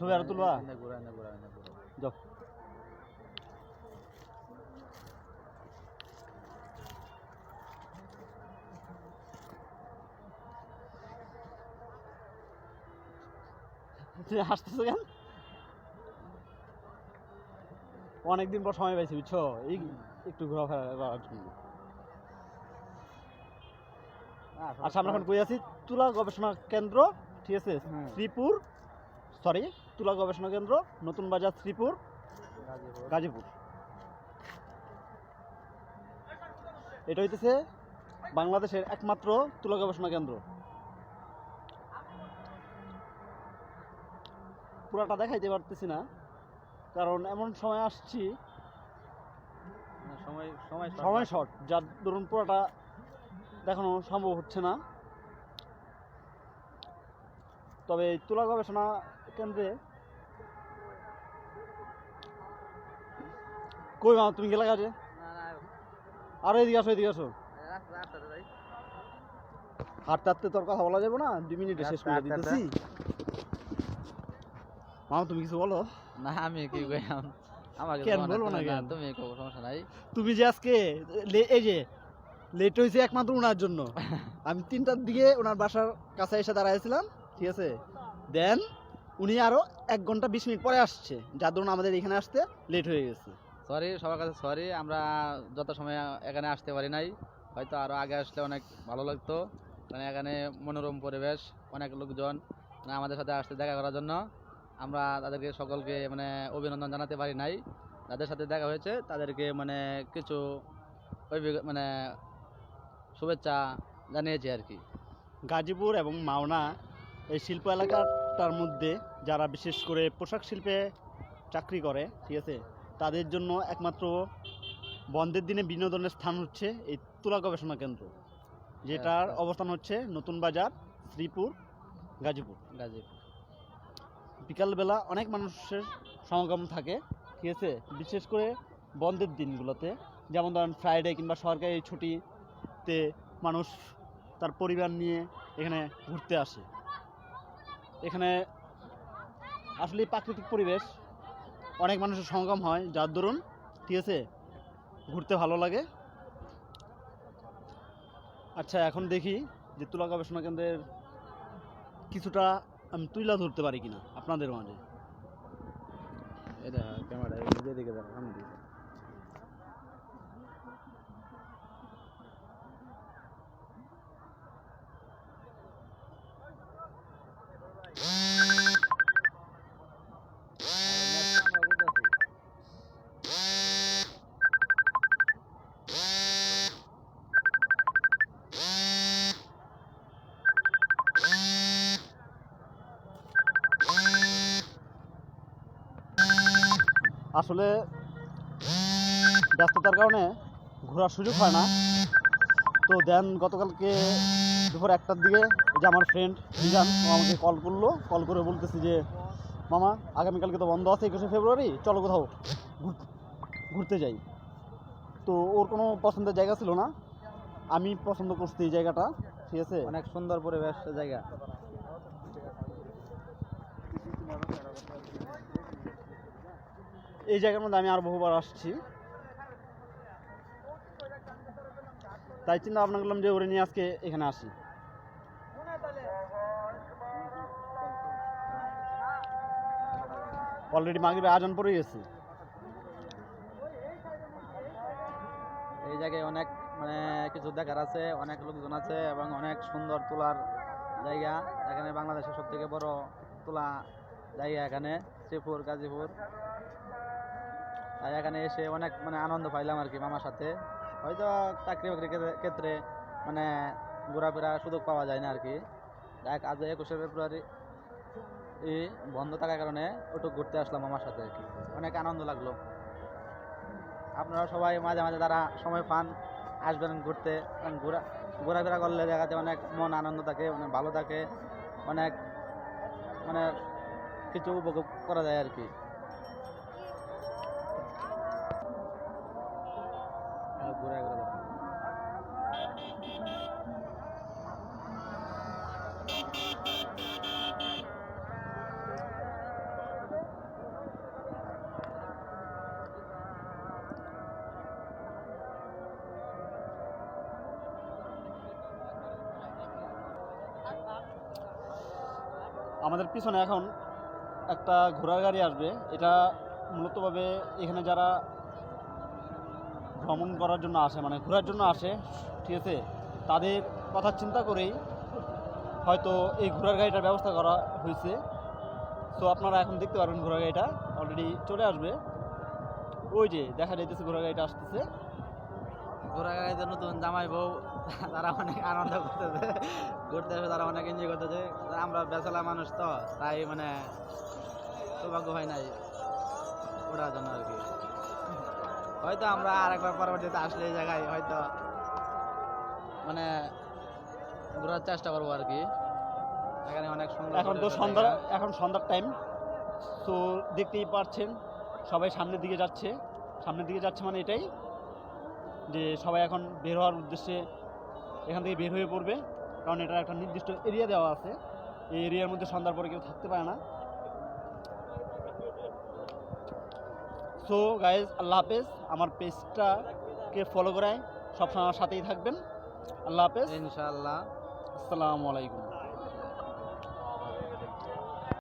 ছবি আরও তুলবা? যাও। হাসতেছো কেন? অনেকদিন পর সময় পাইছি বুঝছ? এই একটু ঘোরাফেরা করার জন্য। আচ্ছা আমরা এখন কই আছি? তুলা গবেষণা কেন্দ্র ঠিক আছে? হুম। শ্রীপুর সরি তুলা গবেষণা কেন্দ্র নতুন বাজার শ্রীপুর গাজীপুর। এটা হইতেছে বাংলাদেশের একমাত্র তুলা গবেষণা কেন্দ্র। পুরাটা দেখাইতে পারতেছি না কারণ এমন সময় আসছি সময় সময় সময় শর্ট যার ধরুন পুরোটা দেখানো সম্ভব হচ্ছে না। তবে এই তুলা গবেষণা কেন্দ্রে কই মা তুমি গেলা কাজে আরও এদিকে আসো এদিকে আসো। হাঁটতে হাঁটতে তোর কথা বলা যাবে না? দুই মিনিটে শেষ করে দিতেছি। মামা তুমি কিছু বলো? না আমি কি কইলাম আমাকে কেন বলব না তুমি- কেন? তুমি কও সমস্যা নাই। তুমি যে আজকে এই যে লেট হয়েছে একমাত্র ওনার জন্য। আমি তিনটার দিকে ওনার বাসার কাছে এসে দাঁড়াইছিলাম ঠিক আছে? দেন উনি আরও এক ঘণ্টা বিশ মিনিট পরে আসছে। যার ধরুন আমাদের এখানে আসতে লেট হয়ে গেছে। সরি সবার কাছে সরি আমরা যত সময় এখানে আসতে পারি নাই হয়তো আরও আগে আসলে অনেক ভালো লাগতো। মানে এখানে মনোরম পরিবেশ অনেক লোকজন মানে আমাদের সাথে আসতে দেখা করার জন্য। আমরা তাদেরকে সকলকে মানে অভিনন্দন জানাতে পারি নাই। যাদের সাথে দেখা হয়েছে তাদেরকে মানে কিছু মানে শুভেচ্ছা জানিয়েছি আর কি। গাজীপুর এবং মাওনা এই শিল্প এলাকাটার মধ্যে যারা বিশেষ করে পোশাক শিল্পে চাকরি করে ঠিক আছে তাদের জন্য একমাত্র বন্ধের দিনে বিনোদনের স্থান হচ্ছে এই তুলা গবেষণা কেন্দ্র যেটার আচ্ছা। অবস্থান হচ্ছে নতুন বাজার শ্রীপুর গাজীপুর। গাজীপুর। বিকালবেলা অনেক মানুষের সমাগম থাকে ঠিক আছে বিশেষ করে বন্ধের দিনগুলোতে। যেমন ধরেন ফ্রাইডে কিংবা সরকারি ছুটিতে মানুষ তার পরিবার নিয়ে এখানে ঘুরতে আসে। এখানে আসলে প্রাকৃতিক পরিবেশ, অনেক মানুষের সঙ্গম হয়। যার দরুন, ঠিক আছে, ঘুরতে ভালো লাগে। আচ্ছা এখন দেখি যে তুলা গবেষণা কেন্দ্রের কিছুটা আমি তুইলা ধরতে পারি কিনা আপনাদের মাঝে। এটা ক্যামেরা দিকে আসলে ব্যস্ততার কারণে ঘোরার সুযোগ হয় না। তো দেন গতকালকে দুপুর একটার দিকে যে আমার ফ্রেন্ড রিজান, ও আমাকে কল করল। কল করে বলতেছি যে, মামা, আগামীকালকে তো বন্ধ আছে একুশে ফেব্রুয়ারি, চলো কোথাও ঘুর- ঘুরতে যাই। তো ওর কোনো পছন্দের জায়গা ছিল না। আমি পছন্দ করছি এই জায়গাটা, ঠিক আছে? অনেক সুন্দর পরিবেশ জায়গা। এই জায়গার মধ্যে আমি আর বহুবার আসছি। তাই চিন্তা ভাবনা করলাম যে ওরে নিয়ে আজকে এখানে আসি। অলরেডি মাগরিবে আজান পড়ে গেছে। এই জায়গায় অনেক মানে কিছু দেখার আছে, অনেক লোকজন আছে এবং অনেক সুন্দর তোলার জায়গা। এখানে বাংলাদেশের সব থেকে বড় তোলা জায়গা এখানে, শ্রীপুর, গাজীপুর। তাই এখানে এসে অনেক মানে আনন্দ পাইলাম আর কি মামার সাথে। হয়তো চাকরি বাকরির ক্ষেত্রে- মানে ঘোরাফেরার সুযোগ পাওয়া যায় না আর কি। দেখ, আজ একুশে ফেব্রুয়ারি এই বন্ধ থাকার কারণে ওটু ঘুরতে আসলাম মামার সাথে আর কি। অনেক আনন্দ লাগল। আপনারা সবাই মাঝে মাঝে তারা সময় পান, আসবেন ঘুরতে। ঘোরা, ঘোরাফেরা করলে দেখাতে অনেক মন আনন্দ থাকে, অনেক ভালো থাকে। অনেক মানে কিছু উপভোগ করা যায় আর কি। আমাদের পিছনে এখন একটা ঘোড়ার গাড়ি আসবে। এটা মূলতভাবে এখানে যারা ভ্রমণ করার জন্য আসে মানে ঘোরার জন্য আসে, ঠিক আছে? তাদের কথা চিন্তা করেই হয়তো এই ঘোড়ার গাড়িটার ব্যবস্থা করা হয়েছে। সো আপনারা এখন দেখতে পারবেন ঘোড়া গাড়িটা অলরেডি চলে আসবে। ওই যে, দেখা যাইতেছে ঘোড়া গাড়িটা আসতেছে। ঘোরা গাড়িতে নতুন জামাই বউ, তারা অনেক আনন্দ করতেছে। ঘুরতে আসে, তারা অনেক এনজয় করতেছে। আমরা বেসালা মানুষ তো, তাই মানে সৌভাগ্য হয় নাই ওঠার জন্য আর কি। হয়তো আমরা আরেকবার পরবর্তীতে আসলে এই জায়গায় হয়তো মানে ঘোরার চেষ্টা করব আর কি। এখানে অনেক সুন্দর এখন তো সন্ধ্যা এখন সন্ধ্যার টাইম তো দেখতেই পাচ্ছেন সবাই সামনের দিকে যাচ্ছে। সামনের দিকে যাচ্ছে মানে এটাই যে সবাই এখন বের হওয়ার উদ্দেশ্যে এখান থেকে বের হয়ে পড়বে। কারণ এটা একটা নির্দিষ্ট এরিয়া দেওয়া আছে। এই এরিয়ার মধ্যে সন্ধ্যার পরে কেউ থাকতে পারে না। সো গাইজ আল্লাহ হাফেজ আমার পেজটাকে ফলো করায় সবসময় আমার সাথেই থাকবেন। আল্লাহ হাফেজ। ইনশাআল্লাহ। আসসালামু আলাইকুম।